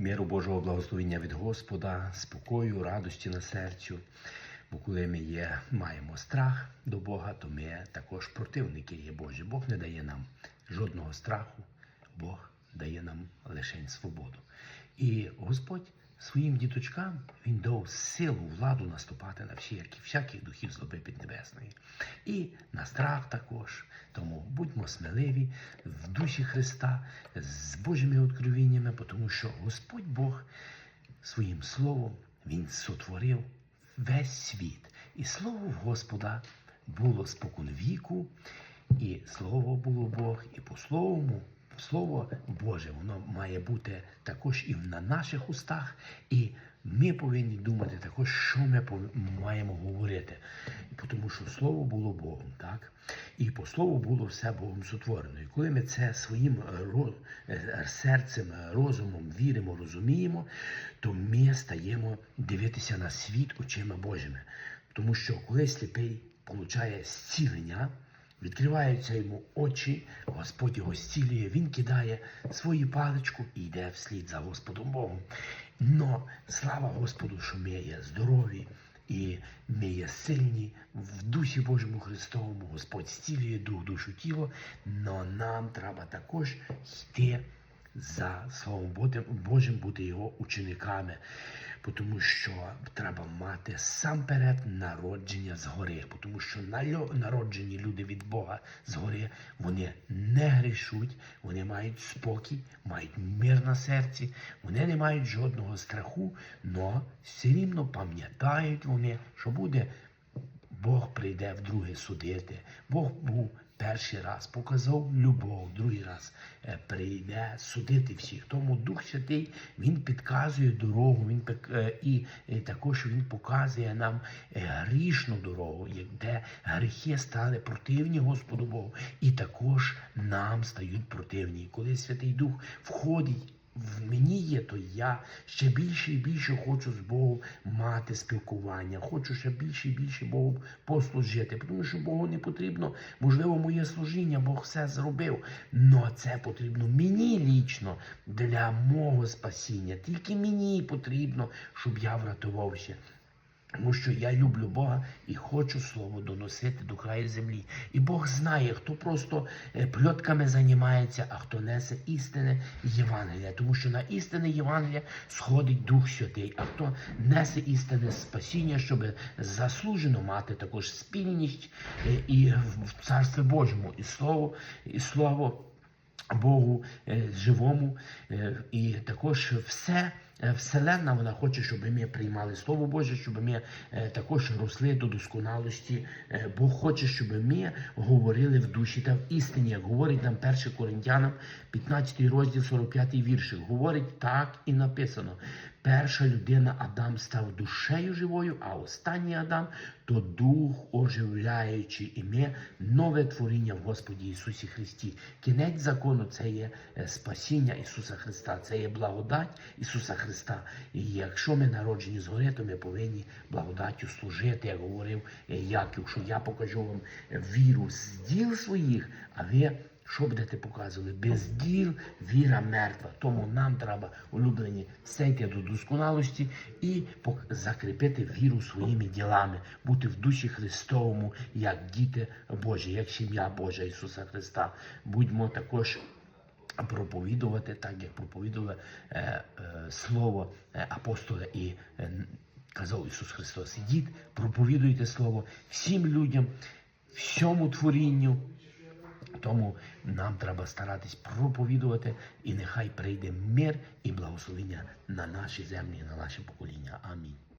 Міру Божого благословення від Господа, спокою, радості на серцю. Бо коли ми є, маємо страх до Бога, то ми також противники є Божі. Бог не дає нам жодного страху, Бог дає нам лише свободу. І Господь своїм діточкам він дав силу, владу наступати на всякі, всяких духів злоби піднебесної. І на страх також. Сміливі в душі Христа з Божими откровіннями, тому що Господь Бог своїм словом Він сотворив весь світ. І слово Господа було спокон віку, і слово було Бог, і по словому. Слово Боже, воно має бути також і на наших устах, і ми повинні думати також, що ми маємо говорити. Тому що слово було Богом, так? І по слову було все Богом сотворено. І коли ми це своїм е, е, серцем, е, розумом віримо, розуміємо, то ми стаємо дивитися на світ очима Божими. Тому що коли сліпий получає зцілення, Відкриваються йому очі, Господь його зцілює, він кидає свою паличку і йде вслід за Господом Богом. Но слава Господу, що ми є здорові і ми є сильні в дусі Божому Христовому. Господь зцілює дух, душу, тіло, но нам треба також йти за Словом Божим- бути його учениками, тому що треба мати сам перед народження згори, тому що народжені люди від Бога згори, вони не грішуть, вони мають спокій, мають мир на серці, вони не мають жодного страху, але все рівно пам'ятають вони, що буде Бог прийде вдруге судити. Бог був перший раз, показав любов, другий раз е, прийде судити всіх. Тому Дух Святий він підказує дорогу, він е, і, також він показує нам е, грішну дорогу, де гріхи стали противні Господу Богу, і також нам стають противні. Коли Святий Дух входить в мені є, то я ще більше і більше хочу з Богом мати спілкування. Хочу ще більше і більше Богу послужити. Тому що Богу не потрібно, можливо, моє служіння, Бог все зробив. Но це потрібно мені лічно для мого спасіння. Тільки мені потрібно, щоб я врятувався. Тому що я люблю Бога і хочу слово доносити до краю землі. І Бог знає, хто просто е, пльотками займається, а хто несе істини Євангелія. Тому що на істини Євангелія сходить Дух Святий, а хто несе істини спасіння, щоб заслужено мати також спільність е, і в Царстві Божому, і слово, і слово. Богу е, живому, і також все. Е, Вселенна вона хоче, щоб ми приймали Слово Боже, щоб ми е, також росли до досконалості. Е, Бог хоче, щоб ми говорили в душі та в істині, як говорить нам 1 Коринтянам, 15 розділ, 45 віршик. Говорить так і написано. Перша людина Адам став душею живою, а останній Адам то дух оживляючий, і ми нове творіння в Господі Ісусі Христі. Кінець закону це є спасіння Ісуса Христа, це є благодать Ісуса Христа. І якщо ми народжені згори, то ми повинні благодаттю служити, як говорив е, Яків, що я покажу вам віру з діл своїх, а ви. Що будете показувати? Без діл віра мертва. Тому нам треба, улюблені, все йти до досконалості і закріпити віру своїми ділами, бути в душі Христовому, як діти Божі, як сім'я Божа Ісуса Христа. Будьмо також проповідувати, так як проповідували е, е, слово е, апостола і е, казав Ісус Христос. Ідіть, проповідуйте Слово всім людям, всьому творінню. Тому нам треба старатись проповідувати, і нехай прийде мир і благословення на наші землі, на наше покоління. Амінь.